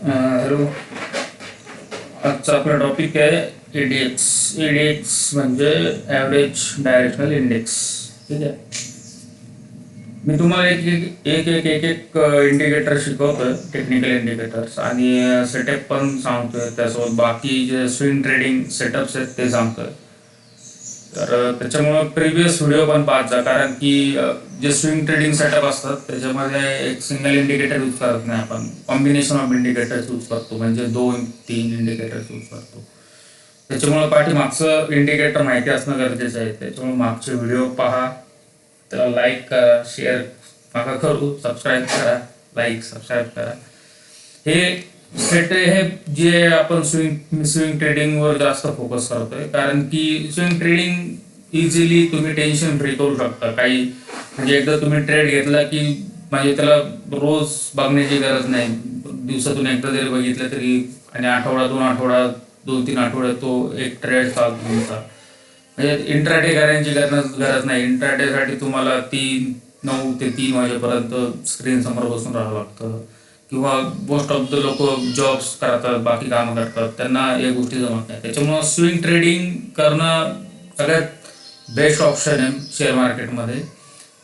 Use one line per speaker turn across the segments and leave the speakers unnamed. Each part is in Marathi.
हॅलो. आजचा आपला टॉपिक आहे ईडीएक्स ईडीएक्स म्हणजे ॲव्हरेज डायरेक्शनल इंडेक्स ठीक आहे? मी तुम्हाला एक एक एक एक एक एक इंडिकेटर शिकवतोय टेक्निकल इंडिकेटर्स आणि सेटअप पण सांगतोय त्यासोबत. बाकी जे स्विंग ट्रेडिंग सेटअप्स आहेत ते सांगतोय. तर त्याच्यामुळं प्रिव्हियस व्हिडिओ पण पाहत जा. कारण की जे स्विंग ट्रेडिंग सेटअप असतात त्याच्यामध्ये एक सिंगल इंडिकेटर यूज करत नाही आपण. कॉम्बिनेशन ऑफ इंडिकेटर्स यूज करतो. म्हणजे दोन तीन इंडिकेटर्स यूज करतो. त्याच्यामुळं पाठीमागचं इंडिकेटर माहिती असणं गरजेचं आहे. त्याच्यामुळे मागचे व्हिडिओ पहा. त्याला लाईक करा शेअर माका करू. सबस्क्राईब करा. लाईक सबस्क्राईब करा. हे सेट हे जे आपण स्विंग स्विंग ट्रेडिंगवर जास्त फोकस करतोय. कारण की स्विंग ट्रेडिंग इझिली तुम्ही टेन्शन फ्री करू शकता. काही म्हणजे एकदा तुम्ही ट्रेड घेतला की म्हणजे त्याला रोज बघण्याची गरज नाही. दिवसातून एकदा जरी बघितलं तरी आणि आठवडा दोन आठवडा दोन तीन आठवड्यात तो एक ट्रेड चालतो तुमचा म्हणजे इंट्राडे करायची गरज गरज नाही. इंट्राडेसाठी तुम्हाला तीन नऊ ते तीन वाजेपर्यंत स्क्रीन समोर बसून राहावं लागतं. किंवा मोस्ट ऑफ द लोक जॉब्स करतात बाकी कामं करतात त्यांना या गोष्टी जमत नाही. त्याच्यामुळं स्विंग ट्रेडिंग करणं सगळ्यात बेस्ट ऑप्शन आहे शेअर मार्केटमध्ये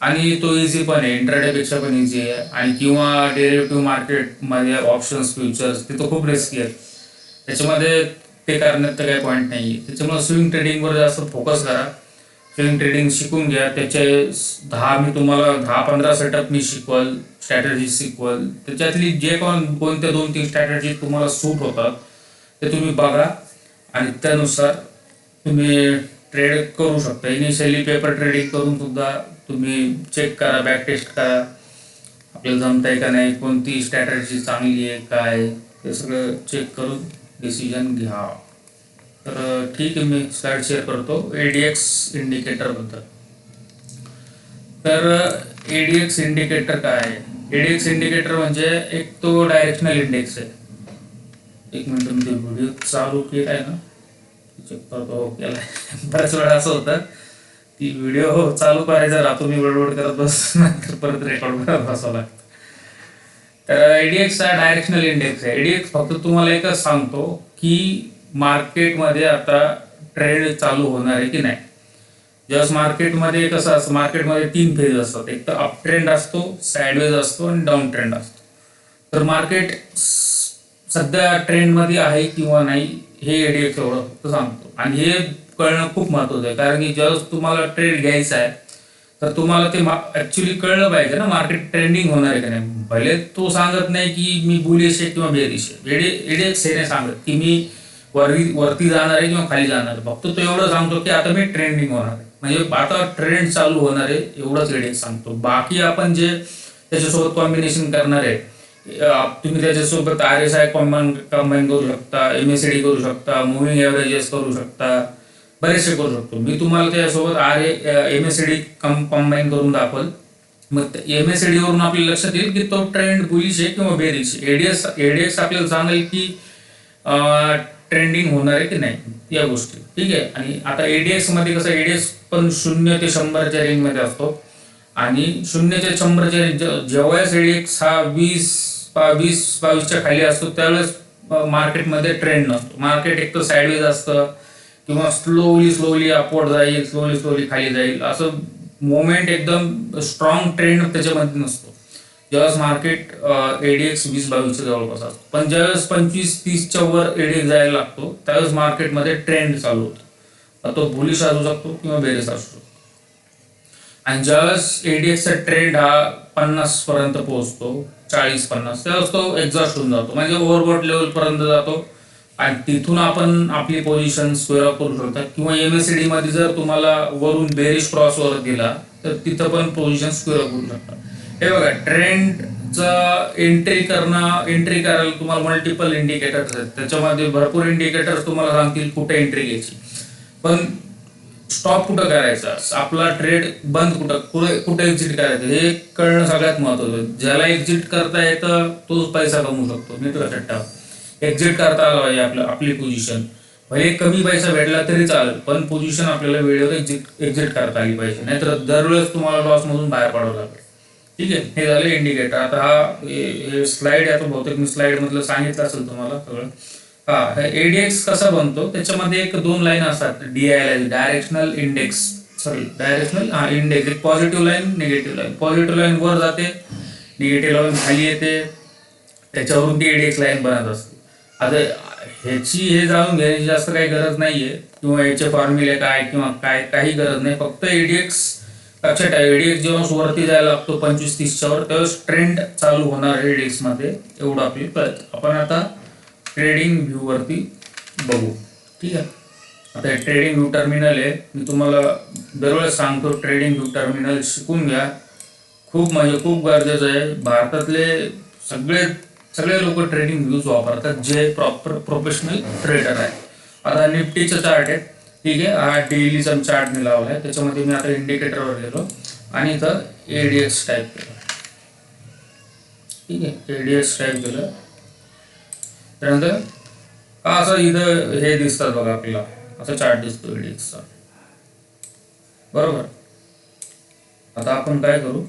आणि तो इझी पण आहे इंट्राडेपेक्षा पण इझी आहे. आणि किंवा डेरिव्हेटिव्ह मार्केटमध्ये ऑप्शन्स फ्युचर्स ते तर खूप रिस्की आहेत. त्याच्यामध्ये ते करण्यात तर काही पॉईंट नाही आहे त्याच्यामुळं स्विंग ट्रेडिंगवर जास्त फोकस करा. स्विंग ट्रेडिंग शिकून घ्या. त्याचे दहा मी तुम्हाला दहा पंधरा सेटअप मी शिकवल स्ट्रॅटेजी शिकवल. त्याच्यातली जे कोण कोणत्या दोन तीन स्ट्रॅटेजी तुम्हाला सूट होतात ते तुम्ही बघा. आणि त्यानुसार तुम्ही ट्रेड करू शकता. इनिशियली पेपर ट्रेडिंग करून सुद्धा तुम्ही चेक करा बॅक टेस्ट करा. आपल्याला जमतंय का नाही? कोणती स्ट्रॅटर्जी चांगली आहे काय ते सगळं चेक करून डिसिजन घ्या. तर ठीक आहे मी स्लाइड शेअर करतो. एडीएक्स इंडिकेटरबद्दल तर एडीएक्स इंडिकेटर काय आहे? एडीएक्स इंडिकेटर म्हणजे एक तो डायरेक्शनल इंडेक्स आहे. एक मिनिट मी व्हिडिओ चालू केला आहे ना? चेक करतो केला बऱ्याच वेळा असं होतं. की व्हिडिओ हो चालू करायचा राहतो मी बडबड करत बस नंतर परत रेकॉर्ड करत बसावं लागतं. तर एडीएक्स हा डायरेक्शनल इंडेक्स आहे. एडीएक्स फक्त तुम्हाला एकच सांगतो की मार्केटमध्ये आता ट्रेड चालू होणार आहे की नाही? ज्यावेळेस मार्केटमध्ये कसं असतं मार्केटमध्ये तीन फेज असतात. एक तर अप ट्रेंड असतो साईडवेज असतो आणि डाऊन ट्रेंड असतो. तर मार्केट सध्या ट्रेंडमध्ये आहे किंवा नाही हे एडीएक्स एवढं फक्त सांगतो. आणि हे कळणं खूप महत्वाचं आहे. कारण की ज्यावेळेस तुम्हाला ट्रेड घ्यायचा आहे तर तुम्हाला ते ऍक्च्युली कळलं पाहिजे ना मार्केट ट्रेंडिंग होणार आहे का नाही. पहिले तो सांगत नाही की मी बुलिश आहे किंवा बेरिश आहे. एडे हे नाही सांगत की मी वरती वरती जाणार आहे किंवा खाली जाणार आहे? फक्त तो एवढं सांगतो की आता मी ट्रेंडिंग होणार आहे. म्हणजे आता ट्रेंड चालू होणार आहे एवढंच रेडिंग सांगतो. बाकी आपण जे त्याच्यासोबत कॉम्बिनेशन करणार आहे तुम्ही त्याच्यासोबत R S I combine combine करू शकता एम एस डी करू शकता मुव्हिंग एव्हरेजेस करू शकता बरेचसे करू शकतो. मी तुम्हाला त्याच्यासोबत R M S D combine करून दाखवल. मग एम एस डी वरून आपल्याला लक्षात येईल की तो ट्रेंड बुलिश आहे किंवा बेरिश एडीएस एडीएस आपल्याला सांगेल की ट्रेंडिंग होणार आहे की नाही या गोष्टी. ठीक आहे? आणि आता एडीएसमध्ये कसं एडीएस पण शून्य ते शंभरच्या रेंजमध्ये असतो. आणि शून्य ते शंभरच्या रेंज जेव्हाच एडीएक्स हा वीस वीस बावीसच्या खाली असतो त्यावेळेस मार्केटमध्ये ट्रेंड नसतो. मार्केट एक तर साईडवेज असतं किंवा स्लोली स्लोली अपवर्ड जाईल स्लोली स्लोली खाली जाईल. असं मोमेंट एकदम स्ट्रॉंग ट्रेंड त्याच्यामध्ये नसतो. ज्यावेळेस मार्केट एडीएक्स वीस बावीसच्या जवळपास असतो. पण ज्यावेळेस पंचवीस तीसच्या वर एडीएक्स जायला लागतो त्यावेळेस मार्केटमध्ये ट्रेंड चालू होतो. तो बुलिश असू शकतो किंवा बेरिस असू शकतो. आणि ज्यावेळेस एडीएक्सचा ट्रेंड हा पन्नास पर्यंत पोहोचतो चाळीस पन्नास त्यावेळेस तो एक्झॉस्ट होऊन जातो. म्हणजे ओव्हरबॉट लेवल पर्यंत जातो. आणि तिथून आपण आपली पोझिशन स्क्वेअर अप करू शकतो. किंवा एम एस डी मध्ये जर तुम्हाला वरून बेरिश क्रॉस वर गेला तर तिथं पण पोझिशन स्क्वेअर अप करू शकता. हे बघा ट्रेंडचं एंट्री करणं एंट्री करायला तुम्हाला मल्टिपल इंडिकेटर्स आहेत. त्याच्यामध्ये भरपूर इंडिकेटर्स तुम्हाला सांगतील कुठे एंट्री घ्यायची. पण स्टॉप कुठं करायचा? आपला ट्रेड बंद कुठं कुठे कुठे एक्झिट करायचं? हे कळणं सगळ्यात महत्वाचं आहे. ज्याला एक्झिट करता येतं तोच पैसा कमवू शकतो. नीट लक्षात ठेवा एक्झिट करता आला पाहिजे आपलं आपली पोझिशन भले कमी पैसा भेटला तरी चालेल पण पोझिशन आपल्याला वेळेवर एक्झिट एक्झिट करता आली पाहिजे. नाहीतर दरवेळेस तुम्हाला लॉस मधून बाहेर पडावं लागेल. ठीक आहे. हे झालं इंडिकेटर आता हा स्लाईड स्लाइड आहे तो बहुतेक मी स्लाइड मधलं सांगितलं असेल तुम्हाला सगळं. हा एडीएक्स कसा बनतो? त्याच्यामध्ये एक दोन लाईन असतात. DI directional index sorry directional हा इंडेक्स एक positive line negative line positive line वर जाते निगेटिव्ह लाईन खाली येते. त्याच्यावरून ती एडीएक्स लाईन बनत असते. आता ह्याची हे जाणून घ्यायची जास्त काही गरज नाहीये. किंवा याचे फॉर्म्युले काय किंवा काय काही गरज नाही. फक्त एडीएक्स लक्षात ठेवा एडीएक्स जेव्हा वरती जायला लागतो पंचवीस तीसच्या वर त्यावेळेस ट्रेंड चालू होणार एडीएक्समध्ये एवढं आपली आपण आता ट्रेडिंग व्ह्यू वरती बघू. ठीक आहे? आता हे ट्रेडिंग व्ह्यू टर्मिनल आहे. मी तुम्हाला दरवेळेस सांगतो ट्रेडिंग व्ह्यू टर्मिनल शिकून घ्या. खूप म्हणजे खूप गरजेचं आहे. भारतातले सगळे सगळे लोक ट्रेडिंग व्ह्यूज वापरतात जे प्रॉपर प्रोफेशनल ट्रेडर आहे आता निफ्टीचं चार्ट आहे. ठीक आहे. हा डेलीचा चार्ट मी लावला आहे. त्याच्यामध्ये मी आता इंडिकेटरवर गेलो. आणि इथं एडीएक्स टाईप केलं. ठीक आहे. एडीएक्स टाईप केलं. त्यानंतर का असं इथं हे दिसतात बघा आपल्याला. असा चार्ट दिसतो एडीएक्सचा बरोबर? आता आपण काय करू?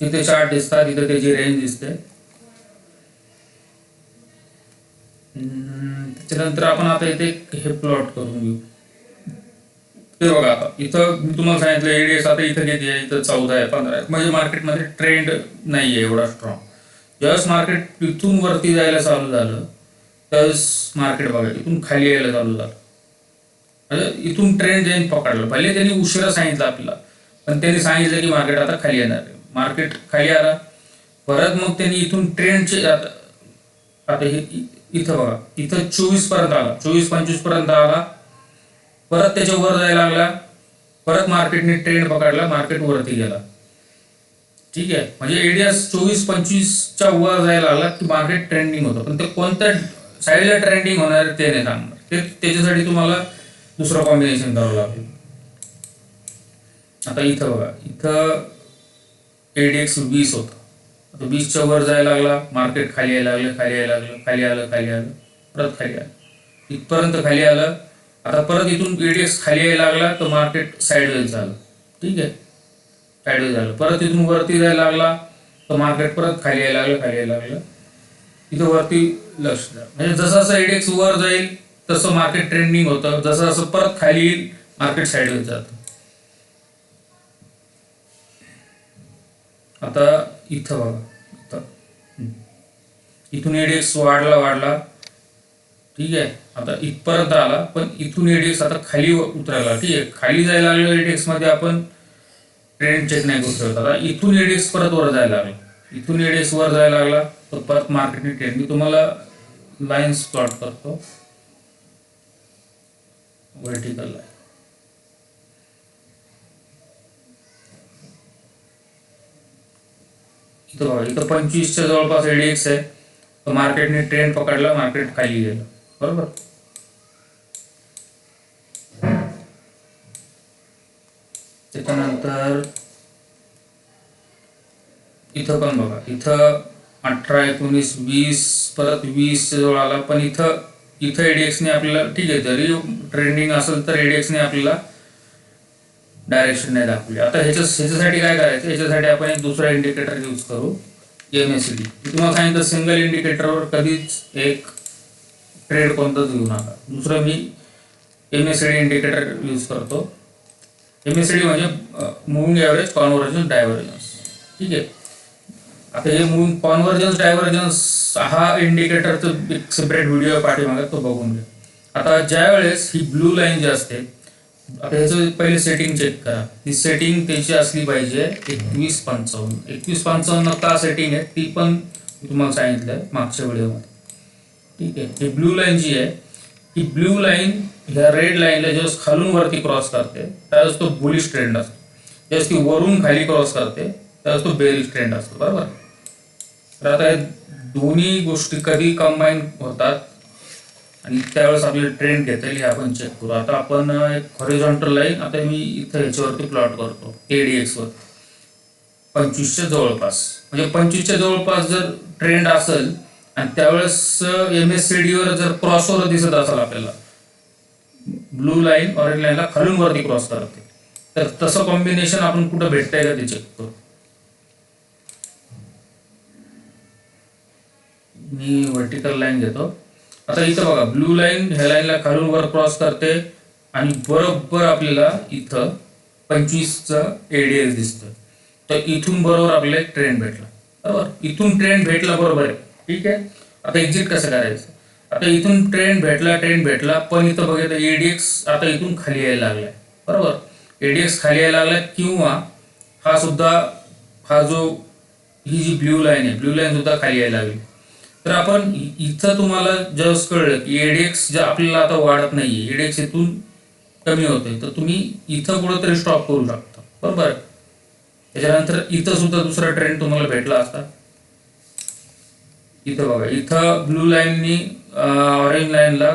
इथे चार्ट दिसतात. इथं त्याची रेंज दिसते. त्याच्यानंतर आपण आता इथे हे प्लॉट करून घेऊ. ते बघा आता इथं मी तुम्हाला सांगितलं एडीएस आता इथं किती आहे? इथं चौदा आहे पंधरा आहे. म्हणजे मार्केटमध्ये ट्रेंड नाही आहे एवढा स्ट्रॉंग ज्यावेळेस मार्केट इथून वरती जायला चालू झालं त्यावेळेस मार्केट बघा इथून खाली यायला चालू झालं. म्हणजे इथून ट्रेंड ज्यांनी पकडलं भले त्यांनी उशिरा सांगितलं आपल्याला पण त्यांनी सांगितलं की मार्केट आता खाली येणार आहे. मार्केट खाली आला परत मग त्यांनी इथून ट्रेंडचे आता आता हे इथं बघा इथं चोवीसपर्यंत आला चोवीस पंचवीसपर्यंत आला परत त्याच्या वर जायला लागला. परत मार्केटने ट्रेंड पकडला मार्केट वरती गेला. ठीक आहे? म्हणजे एडीएस चोवीस पंचवीसच्या वर जायला लागला की मार्केट ट्रेंडिंग होतं. पण ते कोणत्या साईडला ट्रेंडिंग होणार ते नाही सांगणार. ते त्याच्यासाठी तुम्हाला दुसरं कॉम्बिनेशन करावं लागेल. आता इथं बघा. इथं एडीएक्स वीस होतं. आता वीसच्या वर जायला लागला. मार्केट खाली यायला लागलं खाली यायला लागलं खाली आलं खाली आलं परत खाली आलं. इथपर्यंत खाली आलं. आता परत इथून एडीएक्स खाली यायला लागला तर मार्केट साईडवेज झालं. ठीक आहे? साईडवेज झालं. परत इथून वरती जायला लागला तर मार्केट परत खाली यायला लागलं खाली यायला लागलं. इथं वरती लक्ष द्या. म्हणजे जसं जसं एडीएक्स वर जाईल तसं मार्केट ट्रेंडिंग होतं. जसं जसं परत खाली येईल मार्केट साईडवेज जातं. आता इथं बघा. इथून एडीएक्स वाढला वाढला. ठीक आहे? आता इथपर्यंत आला पण इथून एडीएक्स आता खाली उतरायला ठीक आहे? खाली जायला लागलो एडीएक्समध्ये आपण ट्रेंड चेक नाही करू शकत. आता इथून एडीएक्स परत वर जायला लागला. इथून एडीएक्स वर जायला लागला तर परत मार्केटने ट्रेंड मी तुम्हाला लाईन्स प्लॉट करतो. व्हर्टिकल लाईन इथं इथं पंचवीसच्या जवळपास एडीएक्स आहे. तर मार्केटने ट्रेंड पकडला मार्केट खाली गेलं. बरोबर. त्याच्यानंतर इथं पण बघा इथं अठरा एकोणीस वीस परत वीस जवळ आला पण इथं इथं एडीएक्सने आपल्याला ठीक आहे जरी ट्रेंडिंग असेल तर एडीएक्सने आपल्याला डायरेक्शन नाही दाखवली. आता ह्याच्या ह्याच्यासाठी काय करायचं? ह्याच्यासाठी आपण एक दुसरा इंडिकेटर यूज करू. एम एस डी तुम्हाला सांगितलं सिंगल इंडिकेटरवर कधीच एक ट्रेड कोणताच घेऊ नका. दुसरं मी M S D indicator use करतो. एम एस डी म्हणजे मुव्हिंग ॲव्हरेज कॉन्व्हर्जन्स डायव्हर्जन्स ठीक आहे? आता हे मुव्हिंग कॉन्व्हर्जन्स डायव्हर्जन्स हा इंडिकेटरचं एक सेपरेट व्हिडिओ पाठीमागे तो बघून घ्या. आता ज्या वेळेस ही ब्लू लाईन जी असते आता ह्याचं पहिले सेटिंग चेक करा. ती सेटिंग त्याची असली पाहिजे? एकवीस पंचावन्न. एकवीस पंचावन्न का सेटिंग आहे? ती पण तुम्हाला सांगितलं मागच्या व्हिडिओमध्ये ठीक आहे. ही ब्लू लाईन जी आहे ही ब्ल्यू लाईन ह्या रेड लाईनला जेव्हा खालून वरती क्रॉस करते त्यावेळेस तो बुलिश ट्रेंड असतो. ज्यावेळेस ती वरून खाली क्रॉस करते त्यावेळेस तो बेरिश ट्रेंड असतो. बरोबर? तर आता हे दोन्ही गोष्टी कधी कंबाईन होतात आणि त्यावेळेस आपल्याला ट्रेंड घेता येईल हे आपण चेक करू. आता आपण एक हॉरिझॉन्टल लाईन आता मी इथं ह्याच्यावरती प्लॉट करतो एडीएक्स वर. पंचवीसच्या जवळपास. म्हणजे पंचवीसच्या जवळपास जर ट्रेंड असेल आणि त्यावेळेस एम एस सी डी वर जर क्रॉस ओव्हर दिसत असेल आपल्याला ब्लू लाईन ऑरेंज लाईनला खालून वरती क्रॉस करते तर तसं कॉम्बिनेशन आपण कुठं भेटतंय का ते चेक करू? मी व्हर्टिकल लाईन घेतो. आता इथं बघा ब्लू लाईन ह्या लाईनला खालून वर क्रॉस करते आणि बरोबर आपल्याला इथं पंचवीसचा एडीएस दिसतं. तर इथून बरोबर आपल्याला ट्रेंड भेटला. बरोबर? इथून ट्रेंड भेटला बरोबर आहे. ठीक आहे? आता एक्झिट कसं करायचं? आता इथून ट्रेंड भेटला ट्रेंड भेटला पण इथं बघितलं एडीएक्स आता इथून खाली यायला लागलाय. बरोबर? एडीएक्स खाली यायला लागलाय किंवा हा सुद्धा हा जो ही जी ब्ल्यू लाईन आहे ब्ल्यू लाईन सुद्धा खाली यायला लागली. तर आपण इथं तुम्हाला जस्ट कळलं की एडीएक्स जे आपल्याला आता वाढत नाही एडीएक्स इथून कमी होते तर तुम्ही इथं कुठंतरी स्टॉप करू शकता. बरोबर? त्याच्यानंतर इथं सुद्धा दुसरा ट्रेंड तुम्हाला भेटला असता. इथं बघा इथं ब्लू लाईननी ऑरेंज लाईनला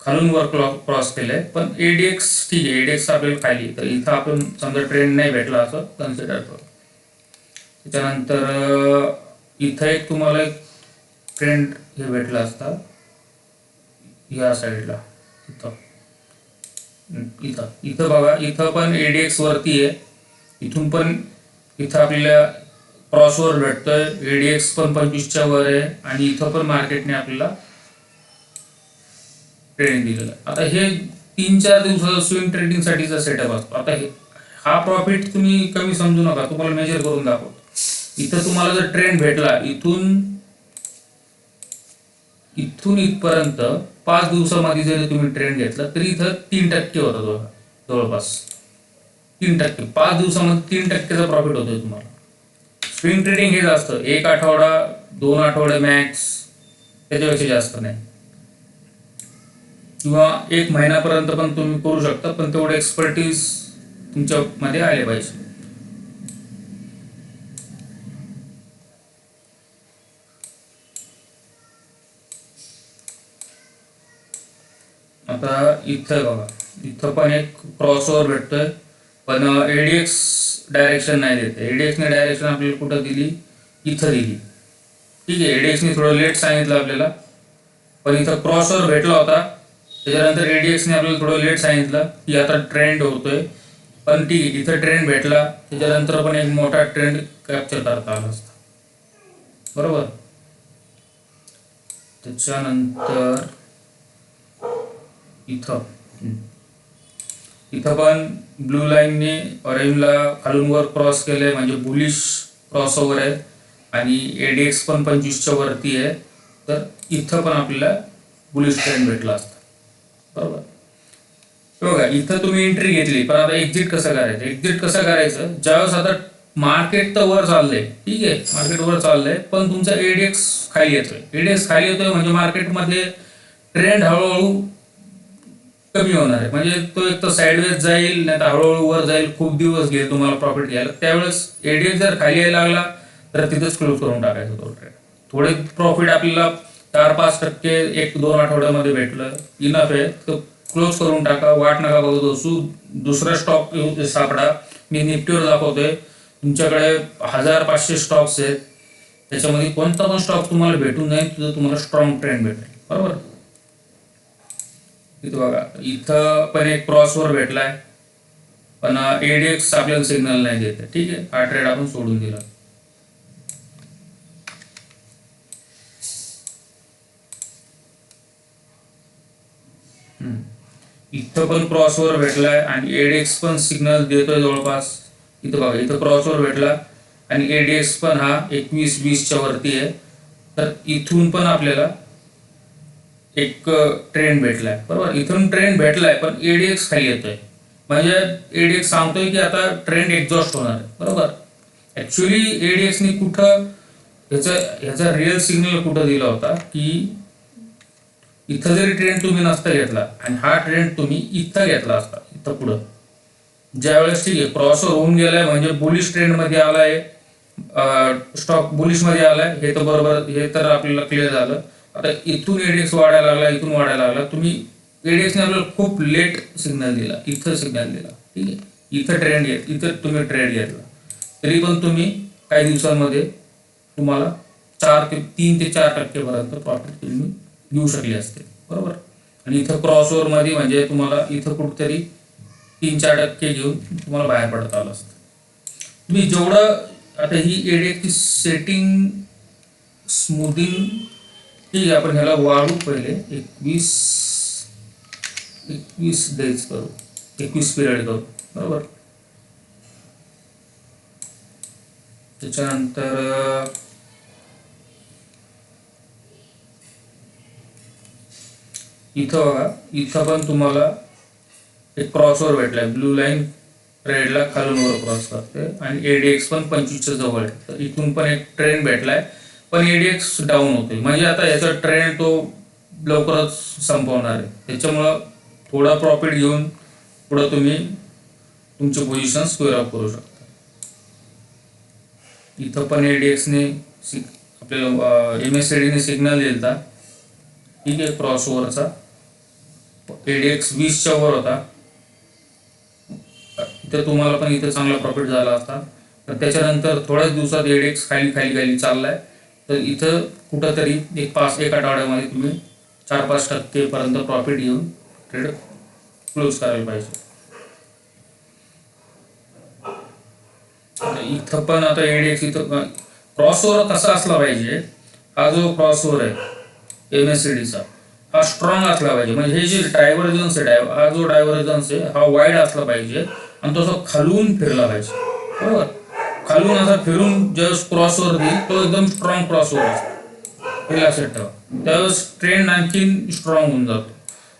खालून वर क्रॉस केलंय. पण एडीएक्स ठीक आहे एडीएक्स आपल्याला खाली तर इथं आपण समजा ट्रेंड नाही भेटला असं कन्सिडर करू. त्याच्यानंतर इथं एक तुम्हाला एक ट्रेंड हे भेटला असता. या साईडला इथं. इथं. इथं बघा इथं पण एडीएक्स वरती आहे. इथून पण इथं आपल्याला क्रॉसवर भेटतोय. एडीएक्स पण पंचवीसच्या वर आहे आणि इथं पण मार्केटने आपल्याला ट्रेडिंग दिलेलं आहे. आता हे तीन चार दिवसाचा स्विंग ट्रेडिंग साठीचा सेटअप असतो. आता हे हा प्रॉफिट तुम्ही कमी समजू नका. तुम्हाला मेजर करून दाखवतो. इथं तुम्हाला जर ट्रेंड भेटला इथून इथून इथपर्यंत पाच दिवसामध्ये जरी तुम्ही ट्रेंड घेतला तरी इथं तीन टक्के होता जवळपास. तीन टक्के. पाच दिवसामध्ये तीन टक्केचा प्रॉफिट होतोय तुम्हाला. स्विंग ट्रेडिंग हे जास्त. एक आठवडा दोन आठवडे मॅक्स त्याच्यापेक्षा जास्त नाही. किंवा एक महिन्यापर्यंत पण तुम्ही करू शकता पण तेवढे एक्सपर्टीज तुमच्यामध्ये आले पाहिजे. आता इथं बघा. इथं पण एक क्रॉसओव्हर भेटतोय. पण एडीएक्स डायरेक्शन नाही देत. एडीएक्सने डायरेक्शन आपल्याला कुठं दिली? इथं दिली. ठीक आहे एडीएक्सने थोडं लेट सांगितलं आपल्याला. पण इथं क्रॉसवर भेटला होता. त्याच्यानंतर एडीएक्सने आपल्याला थोडं लेट सांगितलं की आता ट्रेंड होतोय. पण ठीक आहे इथं ट्रेंड भेटला. त्याच्यानंतर पण एक मोठा ट्रेंड कॅप्चर करता आला असता. बरोबर? त्याच्यानंतर इथं. इथं पण ब्लू लाईनने ऑरेंजला खालून वर क्रॉस केलंय म्हणजे बुलिश क्रॉस ओव्हर आहे. आणि एडीएक्स पण पंचवीसच्या वरती आहे. तर इथं पण आपल्याला बुलिश ट्रेंड भेटला असता. बरोबर? बघा इथं तुम्ही एंट्री घेतली पण आता एक्झिट कसं करायचं? एक्झिट कसं करायचं? ज्यावेळेस आता मार्केट तर वर चाललंय ठीक आहे मार्केट वर चाललंय पण तुमचा एडीएक्स खाली येतोय. एडीएक्स खाली येतोय म्हणजे मार्केटमध्ये ट्रेंड हळूहळू कमी होणार आहे. म्हणजे तो एक तर साईडवेज जाईल नाही तर हळूहळू वर जाईल खूप दिवस घेईल तुम्हाला प्रॉफिट घ्यायला. त्यावेळेस एडीएस जर खाली यायला लागला तर तिथेच क्लोज करून टाकायचं तो ट्रेड थोडे प्रॉफिट आपल्याला चार पाच टक्के एक दोन आठवड्यामध्ये भेटलं. इनफ आहे. तर क्लोज करून टाका. वाट नका बघत असू दुसरा स्टॉक सापडा. मी निफ्टीवर दाखवतोय. तुमच्याकडे हजार पाचशे स्टॉक्स आहेत. त्याच्यामध्ये कोणता पण स्टॉक तुम्हाला भेटून जाईल तिथं तुम्हाला स्ट्रॉंग ट्रेंड भेटेल. बरोबर? इथं बघा. इथं पण एक क्रॉसवर भेटलाय. पण एडीएक्स आपल्याला सिग्नल नाही देत ठीक आहे? हा ट्रेड आपण सोडून दिला. हम्म. इथं पण क्रॉसवर भेटलाय आणि एडीएक्स पण सिग्नल देतोय जवळपास. इथं बघा इथं क्रॉसवर भेटला आणि एडीएक्स पण हा एकवीस वीसच्या वरती आहे. तर इथून पण आपल्याला एक ट्रेंड भेटलाय. बरोबर? इथून ट्रेंड भेटलाय पण एडीएक्स खाली येतोय. म्हणजे एडीएक्स सांगतोय की आता ट्रेंड एक्झॉस्ट होणार आहे. बरोबर? ऍक्च्युली एडीएक्सनी कुठं ह्याचा ह्याचा रिअल सिग्नल कुठं दिला होता की इथं जरी ट्रेंड तुम्ही नसता घेतला आणि हा ट्रेंड तुम्ही इथं घेतला असता इथं पुढं. ज्यावेळेस ठीक आहे क्रॉसवर होऊन गेलाय म्हणजे बुलिश ट्रेंडमध्ये आलाय स्टॉक बुलिशमध्ये आलाय हे तर बरोबर हे तर आपल्याला क्लिअर झालं. आता इथून एडीएक्स वाढायला लागला इथून वाढायला लागला. तुम्ही एडीएक्सने आपल्याला खूप लेट सिग्नल दिला इथं सिग्नल दिला. ठीक आहे? इथं ट्रेंड घेत इथं तुम्ही ट्रेंड घेतला. तरी पण तुम्ही काही दिवसांमध्ये तुम्हाला चार ते तीन ते चार टक्केपर्यंत प्रॉफिट तुम्ही घेऊ शकले असते. बरोबर? आणि इथं क्रॉसओव्हरमध्ये म्हणजे तुम्हाला इथं कुठेतरी तीन चार टक्के घेऊन तुम्हाला बाहेर पडता आलं असतं. तुम्ही जेवढं आता ही एडीएक्सची सेटिंग स्मूदिंग ठीक आहे आपण ह्याला वाढू पहिले. एकवीस एकवीस डेज करू. एकवीस पिरियड करू. बरोबर? त्याच्यानंतर इथं बघा इथं पण तुम्हाला एक क्रॉसवर भेटलाय. ब्लू लाईन रेडला खालून वर क्रॉस करते आणि एडीएक्स पण पंचवीसच्या जवळ आहे. तर इथून पण एक ट्रेन भेटलाय. पण एडीएक्स डाऊन होतोय. म्हणजे आता याचा ट्रेंड तो लवकरच संपवणार आहे. त्याच्यामुळं थोडा प्रॉफिट घेऊन पुढं तुम्ही तुमचे पोझिशन स्क्वेअर अप करू शकता. इथं पण एडीएक्सने आपल्याला एम एस ने सिग्नल दिलता. ठीक आहे क्रॉस ओव्हरचा एडीएक्स वीसच्या वर होता. इथं तुम्हाला पण इथं चांगला प्रॉफिट झाला असता. तर त्याच्यानंतर थोड्याच दिवसात एडीएक्स खाली खाली खाली चाललाय. तर इथं कुठंतरी एक पाच एक आठवड्यामध्ये तुम्ही चार पाच टक्केपर्यंत प्रॉफिट घेऊन ट्रेड क्लोज करायला पाहिजे. इथं पण आता एडीएक्स इथं क्रॉसओव्हर कसा असला पाहिजे. हा जो क्रॉसओव्हर आहे एम एस सी डीचा हा स्ट्रॉंग असला पाहिजे. म्हणजे हे जे डायव्हर्जन्स आहे डायव्ह हा जो डायव्हर्जन्स आहे हा वाईड असला पाहिजे. आणि तो खालून फिरला पाहिजे. बरोबर? खालून असा फिरून ज्यावेळेस क्रॉसवर देईल तो एकदम स्ट्रॉंग क्रॉसवर असतो. हे लक्षात ठेवा त्यावेळेस ट्रेंड आणखीन स्ट्रॉंग होऊन जातो.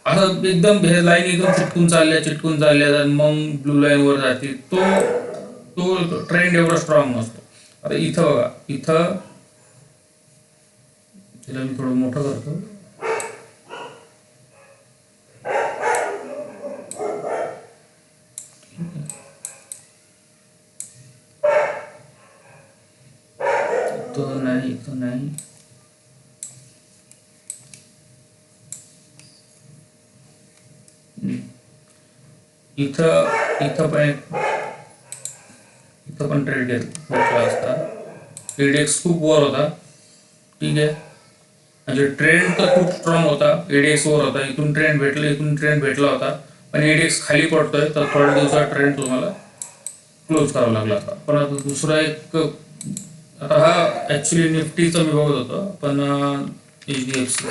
असं एकदम हे लाईन एकदम चिटकून चालल्या चिटकून चालल्या मग ब्लू लाईन वर जाते. तो तो ट्रेंड एवढा स्ट्रॉंग नसतो. आता इथं बघा इथं तिला मी थोडं मोठं करतो इथं नाही इथं नाही हम्म. इथं इथं पण इथं पण ट्रेड घेतला असता एडीएक्स खूप वर होता. ठीक आहे. म्हणजे ट्रेंड तर खूप स्ट्रॉंग होता. एडीएक्स वर होता. इथून ट्रेंड भेटला इथून ट्रेंड भेटला होता. पण एडीएक्स खाली पडतोय तर थोड्या दिवसात ट्रेंड तुम्हाला क्लोज करावा लागला होता. पण आता दुसरा एक आता हा ऍक्च्युली निफ्टीचा मी बघत होतो. पण H D F C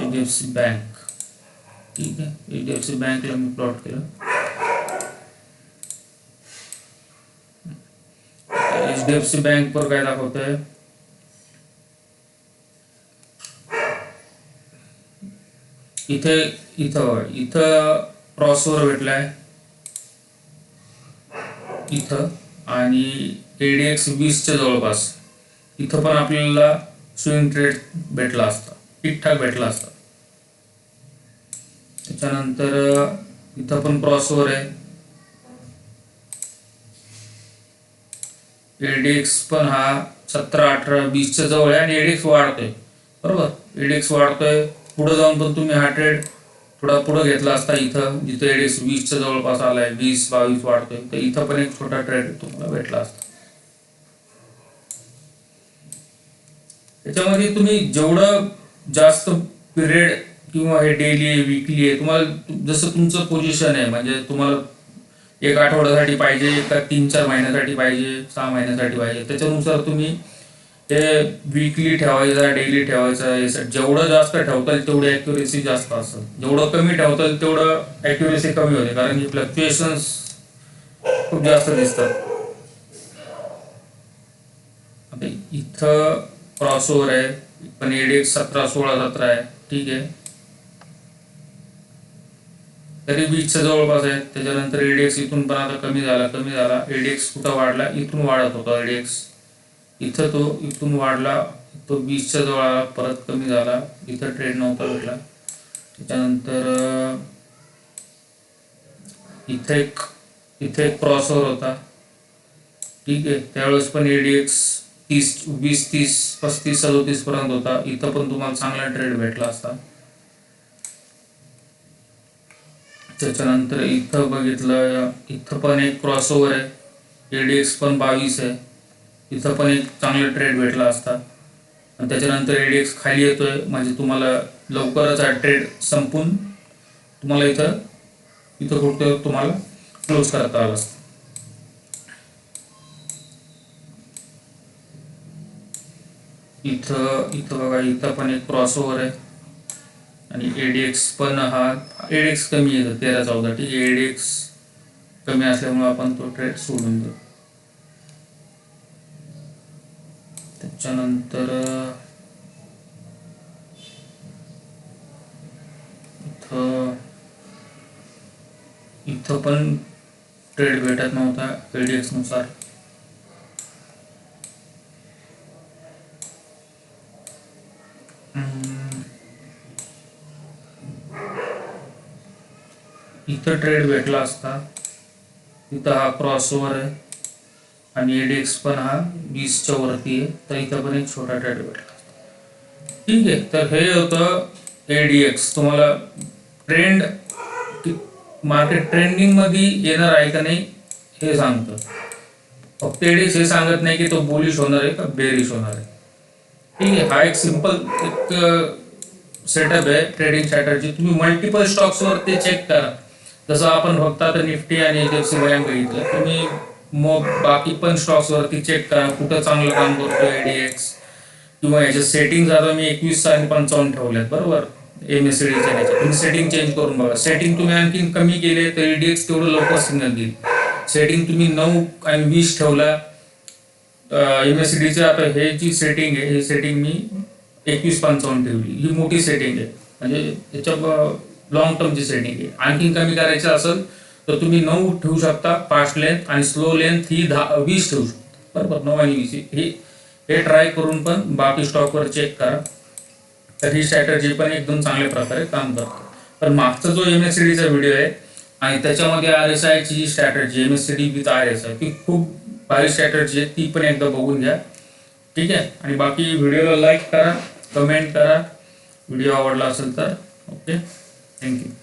H D F C bank ठीक आहे एच डी एफ सी बँकला मी प्लॉट केलं H D F C bank वर काय दाखवतंय इथे इथं इथं क्रॉसवर भेटलाय इथं आणि एडीएक्स वीसच्या जवळपास। इथं पण आपल्याला स्विंग ट्रेड भेटला असता ठीकठाक भेटला असता। त्याच्यानंतर इथं पण क्रॉसवर आहे. एडीएक्स पण हा सतरा अठरा वीसच्या जवळ आहे आणि एडीएक्स वाढतोय. बरोबर? एडीएक्स वाढतोय. पुढे जाऊन पण तुम्ही हा ट्रेड थोडा पुढे घेतला असता इथं जिथं एडीएक्स वीसच्या जवळपास आलाय वीस बावीस वाढतोय. तर इथं पण एक छोटा ट्रेड तुम्हाला भेटला असता. त्याच्यामध्ये तुम्ही जेवढं जास्त पिरियड किंवा हे डेली आहे विकली आहे तुम्हाला जसं तुमचं पोझिशन आहे म्हणजे तुम्हाला एक आठवड्यासाठी पाहिजे का तीन चार महिन्यासाठी पाहिजे सहा महिन्यासाठी पाहिजे त्याच्यानुसार तुम्ही ते विकली ठेवायचा डेली ठेवायचा जेवढं जास्त ठेवता येईल तेवढी ॲक्युरेसी जास्त असेल जेवढं कमी ठेवता येईल तेवढं ॲक्युरेसी कमी होते कारण की फ्लक्च्युएशन्स खूप जास्त दिसतात. इथं क्रॉसओव्हर आहे पण एडीएक्स सतरा सोळा सतरा आहे ठीक आहे. तरी बीचच्या जवळपास आहे. त्याच्यानंतर एडीएक्स इथून पण आता कमी झाला कमी झाला. एडीएक्स कुठं वाढला? इथून वाढत होता एडीएक्स इथं तो इथून वाढला. तो वीसच्या जवळ आला परत कमी झाला. इथं ट्रेड नव्हता भेटला. त्याच्यानंतर इथं एक इथे एक क्रॉसवर होता. ठीक आहे. त्यावेळेस पण एडीएक्स तीस वीस तीस पस्तीस सदोतीस पर्यंत होता. इथं पण तुम्हाला चांगला ट्रेड भेटला असता. त्याच्यानंतर इथं बघितलं इथं पण एक क्रॉसओव्हर आहे. एडीएक्स पण बावीस आहे. इथं पण एक चांगला ट्रेड भेटला असता. आणि त्याच्यानंतर एडीएक्स खाली येतोय. म्हणजे तुम्हाला लवकरच हा ट्रेड संपून तुम्हाला इथं इथं कुठं तुम्हाला क्लोज करता आलं असतं. इथं इथं बघा इथं पण एक क्रॉसओव्हर आहे. आणि एडीएक्स पण हा एडीएक्स कमी येतो तेरा चौदा ठीक आहे? एडीएक्स कमी असल्यामुळे आपण तो ट्रेड सोडून देऊ. त्याच्यानंतर इथं इथं पण ट्रेड भेटत नव्हता एडीएक्सनुसार. हम्म. इथं ट्रेड भेटला असता. इथं हा क्रॉसओवर आहे. आणि एडीएक्स पण हा वीसच्या वरती आहे. तर इथं पण एक छोटा ट्रेड भेटला असता. ठीक आहे तर हे होतं एडीएक्स तुम्हाला ट्रेंड मार्केट ट्रेंडिंगमध्ये येणार आहे का नाही हे सांगतं. फक्त एडीएक्स हे सांगत नाही की तो बोलिश होणार आहे का बेरिश होणार आहे. ठीक आहे हा एक सिंपल एक सेटअप आहे. ट्रेडिंग स्ट्रॅटर्जी तुम्ही मल्टिपल स्टॉक्सवर ते चेक करा. जसं आपण फक्त आता निफ्टी आणि एच एफ सी बँक बघितलं तुम्ही मग बाकी पण स्टॉक्सवरती चेक करा कुठं चांगलं काम करतो एडीएक्स किंवा याच्या सेटिंग आता मी एकवीस आणि पंचावन्न ठेवल्यात बरोबर? एम एस सी ह्याच्यात. तुम्ही सेटिंग चेंज करून बघा. सेटिंग तुम्ही आणखी कमी केले तर ईडीएक्स तेवढं लवकर सिग्नल देईल. सेटिंग तुम्ही नऊ आणि वीस ठेवला एम एस सी आता हे जी सेटिंग आहे ही सेटिंग मी एकवीस पंचावन्न ठेवली. ही मोठी सेटिंग आहे. म्हणजे त्याच्या लॉंग टर्मची सेटिंग आहे आणखीन कमी करायचं असेल तर तुम्ही नऊ ठेवू शकता फास्ट लेंथ आणि स्लो लेंथ ही दहा वीस ठेवू शकता. बरोबर नऊ आणि वीस. हे हे ट्राय करून पण बाकी स्टॉकवर चेक करा. तर ही स्ट्रॅटर्जी पण एकदम चांगल्या प्रकारे काम करते. पण मागचा जो एम एस सी डीचा व्हिडिओ आहे आणि त्याच्यामध्ये आर एस आयची जी strategy M S C D with R S I ती खूप भारी स्ट्रॅटर्जी आहे ती पण एकदा बघून घ्या. ठीक आहे? आणि बाकी व्हिडिओला लाईक करा कमेंट करा. व्हिडिओ आवडला असेल तर ओके Thank you.